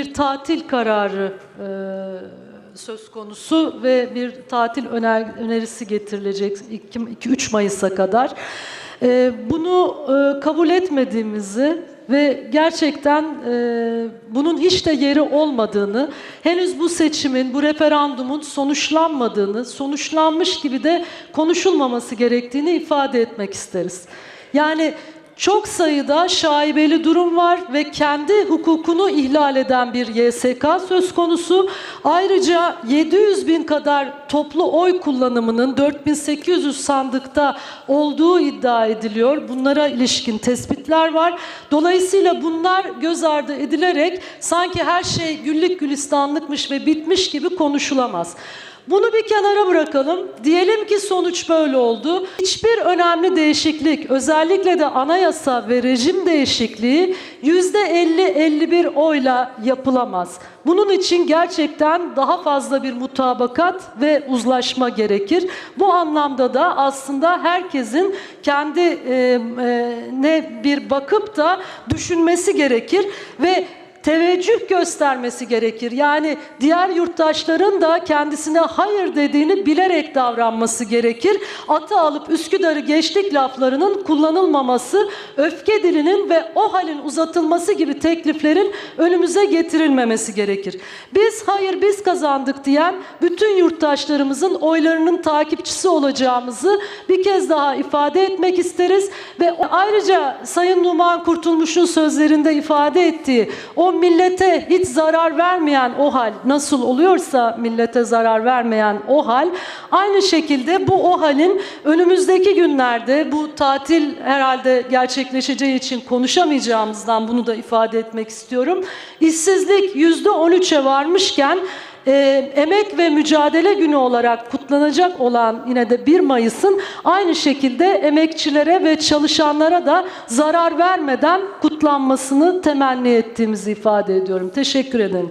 bir tatil kararı e, söz konusu ve bir tatil öner, önerisi getirilecek 2-3 Mayıs'a kadar. E, bunu e, kabul etmediğimizi ve gerçekten e, bunun hiç de yeri olmadığını, henüz bu seçimin, bu referandumun sonuçlanmadığını, sonuçlanmış gibi de konuşulmaması gerektiğini ifade etmek isteriz. Yani çok sayıda şaibeli durum var ve kendi hukukunu ihlal eden bir YSK söz konusu. Ayrıca 700 bin kadar toplu oy kullanımının 4800 sandıkta olduğu iddia ediliyor. Bunlara ilişkin tespitler var. Dolayısıyla bunlar göz ardı edilerek sanki her şey güllük gülistanlıkmış ve bitmiş gibi konuşulamaz. Bunu bir kenara bırakalım. Diyelim ki sonuç böyle oldu. Hiçbir önemli değişiklik, özellikle de anayasa ve rejim değişikliği %50-51 oyla yapılamaz. Bunun için gerçekten daha fazla bir mutabakat ve uzlaşma gerekir. Bu anlamda da aslında herkesin kendi ne bir bakıp da düşünmesi gerekir ve teveccüh göstermesi gerekir. Yani diğer yurttaşların da kendisine hayır dediğini bilerek davranması gerekir. Atı alıp Üsküdar'ı geçtik laflarının kullanılmaması, öfke dilinin ve o halin uzatılması gibi tekliflerin önümüze getirilmemesi gerekir. Biz hayır biz kazandık diyen bütün yurttaşlarımızın oylarının takipçisi olacağımızı bir kez daha ifade etmek isteriz ve ayrıca Sayın Numan Kurtulmuş'un sözlerinde ifade ettiği o millete hiç zarar vermeyen o hal nasıl oluyorsa millete zarar vermeyen o hal aynı şekilde bu o halin önümüzdeki günlerde bu tatil herhalde gerçekleşeceği için konuşamayacağımızdan bunu da ifade etmek istiyorum. İşsizlik yüzde 13'e varmışken e, emek ve mücadele günü olarak kutlanacak olan yine de 1 Mayıs'ın aynı şekilde emekçilere ve çalışanlara da zarar vermeden kutlanmasını temenni ettiğimizi ifade ediyorum. Teşekkür ederim.